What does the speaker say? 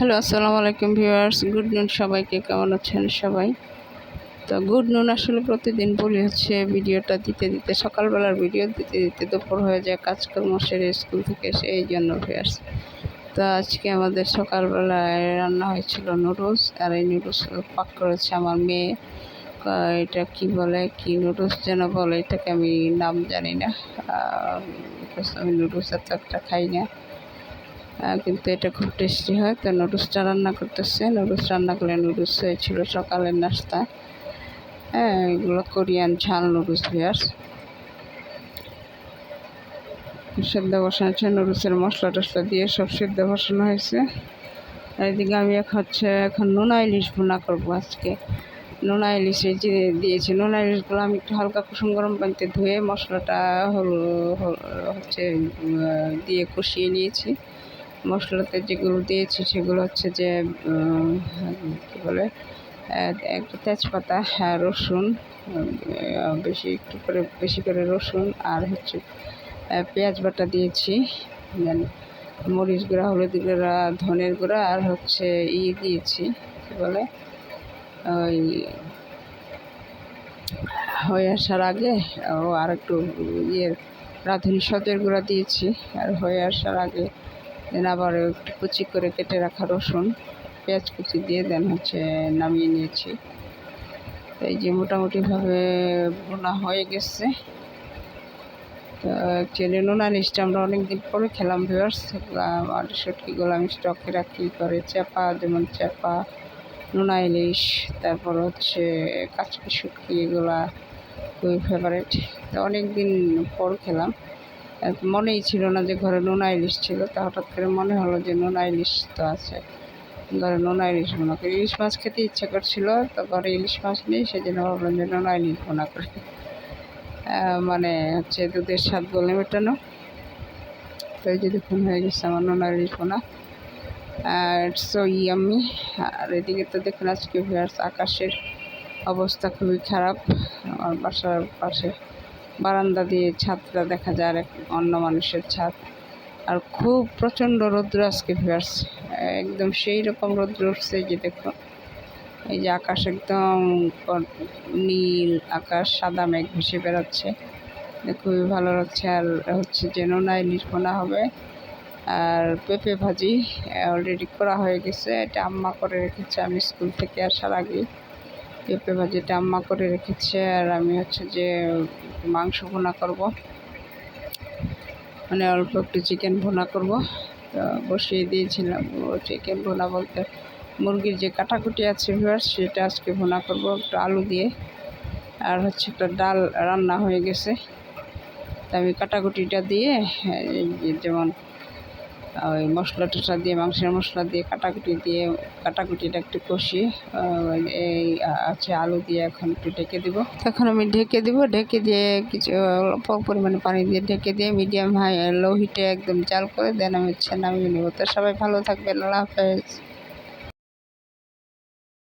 Hello, আসসালামু আলাইকুম viewers. Good নুন, সবাইকে কেমন আছেন সবাই? তো গুড নুন আসলে প্রতিদিন বলি হচ্ছে ভিডিওটা দিতে দিতে, সকালবেলার ভিডিও দিতে দিতে দুপুর হয়ে যায়, কাজকর্ম সেরে স্কুল থেকে এসে, এই জন্য ভিউয়ার্স। তো আজকে আমাদের সকালবেলায় রান্না হয়েছিল নুডলস, আর এই নুডলস পাক করেছে আমার মেয়ে। এটা কি বলে, কি নুডলস যেন বলে, এটাকে আমি নাম জানি না। আমি নুডলস এত একটা খাই না। কিন্তু এটা খুব টেস্টি হয়। তো নুডলসটা রান্না করতেছে। নুডলস রান্না করলে নুডলস হয়েছিল সকালের নাস্তা। হ্যাঁ এগুলো কোরিয়ান ঝাল নুডলস ভিয়ার্স সেদ্ধ বসানো হচ্ছে নুডলসের মশলা টশলা দিয়ে সব সেদ্ধ বসানো হয়েছে। এদিকে আমি এখন হচ্ছে এখন নোনা ইলিশ ভুনা করব আজকে। নোনা ইলিশ যে দিয়েছি, নোনা ইলিশগুলো আমি একটু হালকা কুসুম গরম পানিতে ধুয়ে মশলাটা হল- হচ্ছে দিয়ে কষিয়ে নিয়েছি। মশলাতে যেগুলো দিয়েছি সেগুলো হচ্ছে যে কী বলে একটা তেজপাতা হ্যাঁ রসুন বেশি একটু করে, বেশি করে রসুন আর হচ্ছে পেঁয়াজ বাটা দিয়েছি। মরিচ গুঁড়া, হলুদ গুঁড়া, ধনের গুঁড়া আর হচ্ছে ই দিয়েছি, কী বলে, ওই হয়ে আসার আগে, ও আর একটু ইয়ের, রাঁধুনি সজের গুঁড়া দিয়েছি। আর হয়ে আসার আগে দেন আবার একটু কুচি করে কেটে রাখা রসুন, পেঁয়াজ কুচি দিয়ে দেন হচ্ছে নামিয়ে নিয়েছি। এই যে মোটামুটিভাবে বোনা হয়ে গেছে। তো অ্যাকচুয়ালি নোনা নিচটা আমরা অনেক দিন পরে খেলাম, ভিউয়ার্স। আর শুটকিগুলো আমি স্টকে রাখি করে চাপা যেমন চাপা নোনা ইলিশ, তারপর হচ্ছে কাচকি শুটকি, এগুলা খুবই ফেভারেট তো অনেক দিন পর খেলাম। মনেই ছিল না যে ঘরে নোনা ইলিশ ছিল, তা হঠাৎ করে মনে হলো যে নোনা ইলিশ তো আছে। ঘরে নোনা ইলিশ ভোনা করি। ইলিশ মাছ খেতে ইচ্ছা করছিল, তো ঘরে ইলিশ মাছ নেই, সেজন্য ভাবলাম যে নোনা ইলিশ ভোনা করি। মানে হচ্ছে দুধের স্বাদ বলে মেটানো তো এই যে হয়ে গেছে আমার নোনা ইলিশ ভোনা আর সো ইয়ামি আর এদিকে তো দেখুন, আজকে ভিউয়ার্স আকাশের অবস্থা খুবই খারাপ। আমার বাসার পাশে বারান্দা দিয়ে ছাদটা দেখা যায় আর এক অন্য মানুষের ছাদ। আর খুব প্রচণ্ড রৌদ্র আজকে ভিউয়ার্স একদম সেই রকম রৌদ্র উঠছে যে দেখুন এই যে আকাশ একদম নীল আকাশ, সাদা মেঘ ভেসে বেড়াচ্ছে। খুবই ভালো লাগছে। আর হচ্ছে যে নোনা ইলিশ বোনা হবে। আর পেঁপে ভাজি অলরেডি করা হয়ে গেছে। এটা আম্মা করে রেখেছে আমি স্কুল থেকে আসার আগে পেঁপে ভাজিটা আম্মা করে রেখেছে আর আমি হচ্ছে যে মাংস ভুনা করব। মানে অল্প একটু চিকেন ভোনা করব। তো বসিয়ে দিয়েছিলাম চিকেন ভোনা বলতে মুরগির যে কাটাকুটি আছে ভিউয়ার্স সেটা আজকে ভোনা করব একটু আলু দিয়ে। আর হচ্ছে একটা ডাল রান্না হয়ে গেছে। তা আমি কাটাকুটিটা দিয়ে যেমন ওই মশলা টশলা দিয়ে, মাংসের মশলা দিয়ে, কাটাকুটি দিয়ে, কাটাকুটিটা একটু কষি এই আছে আলু দিয়ে এখন একটু ঢেকে দিব। তখন আমি ঢেকে দিব, ঢেকে দিয়ে কিছু অল্প পরিমাণে পানি দিয়ে ঢেকে দিয়ে মিডিয়াম হাই লো হিটে একদম জাল করে দেন, আমি হচ্ছে নামিয়ে নেব। তো সবাই ভালো থাকবেন, আল্লাহ হাফেজ।